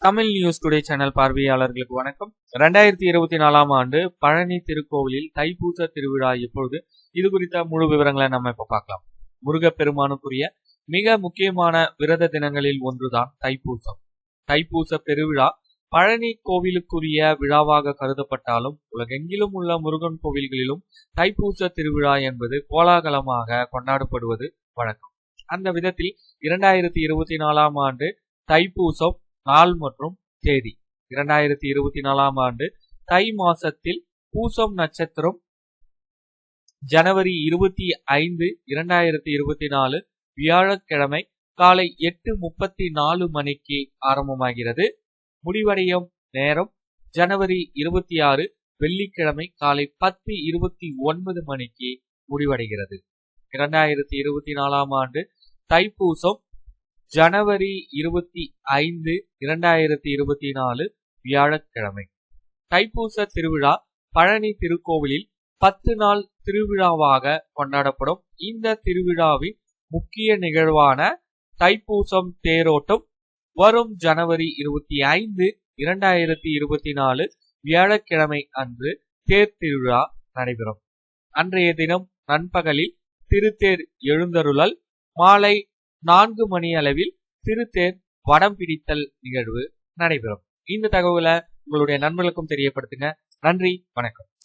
Tamil news today channel பார்வையாளர்களுக்கு வணக்கம். ரெண்டாயிரத்தி இருபத்தி நாலாம் ஆண்டு பழனி திருக்கோவிலில் தைப்பூச திருவிழா இப்பொழுது. இது குறித்த முழு விவரங்களை நம்ம இப்ப பார்க்கலாம். முருகப்பெருமானுக்குரிய மிக முக்கியமான விரத தினங்களில் ஒன்றுதான் தைப்பூசம். தைப்பூச பெருவிழா பழனி கோவிலுக்குரிய விழாவாக கருதப்பட்டாலும் உலகெங்கிலும் உள்ள முருகன் கோவில்களிலும் தைப்பூச திருவிழா என்பது கோலாகலமாக கொண்டாடப்படுவது வழக்கம். அந்த விதத்தில் இரண்டாயிரத்தி இருபத்தி நாலாம் ஆண்டு தைப்பூசம் நாள் மற்றும் தேதி. இரண்டாயிரத்தி இருபத்தி நாலாம் ஆண்டு தை மாசத்தில் பூசம் நட்சத்திரம் ஜனவரி இருபத்தி ஐந்து இரண்டாயிரத்தி இருபத்தி நாலு வியாழக்கிழமை காலை எட்டு முப்பத்தி நாலு மணிக்கு ஆரம்பமாகிறது. முடிவடையும் நேரம் ஜனவரி இருபத்தி ஆறு வெள்ளிக்கிழமை காலை பத்து இருபத்தி ஒன்பது மணிக்கு முடிவடைகிறது. இரண்டாயிரத்தி இருபத்தி நாலாம் ஆண்டு தைப்பூசம் ஜனவரி இருபத்தி ஐந்து இரண்டாயிரத்தி இருபத்தி நாலு வியாழக்கிழமை. தைப்பூச திருவிழா பழனி திருக்கோவிலில் பத்து நாள் திருவிழாவாக கொண்டாடப்படும். இந்த திருவிழாவின் முக்கிய நிகழ்வான தைப்பூசம் தேரோட்டம் வரும் ஜனவரி இருபத்தி ஐந்து இரண்டாயிரத்தி இருபத்தி நாலு வியாழக்கிழமை அன்று தேர் திருவிழா நடைபெறும். அன்றைய தினம் நண்பகலில் திருத்தேர் எழுந்தருளல் மாலை நான்கு மணி அளவில் திருத்தேர் வடம் பிடித்தல் நிகழ்வு நடைபெறும். இந்த தகவலை உங்களுடைய நண்பர்களுக்கும் தெரியப்படுத்துங்க. நன்றி. வணக்கம்.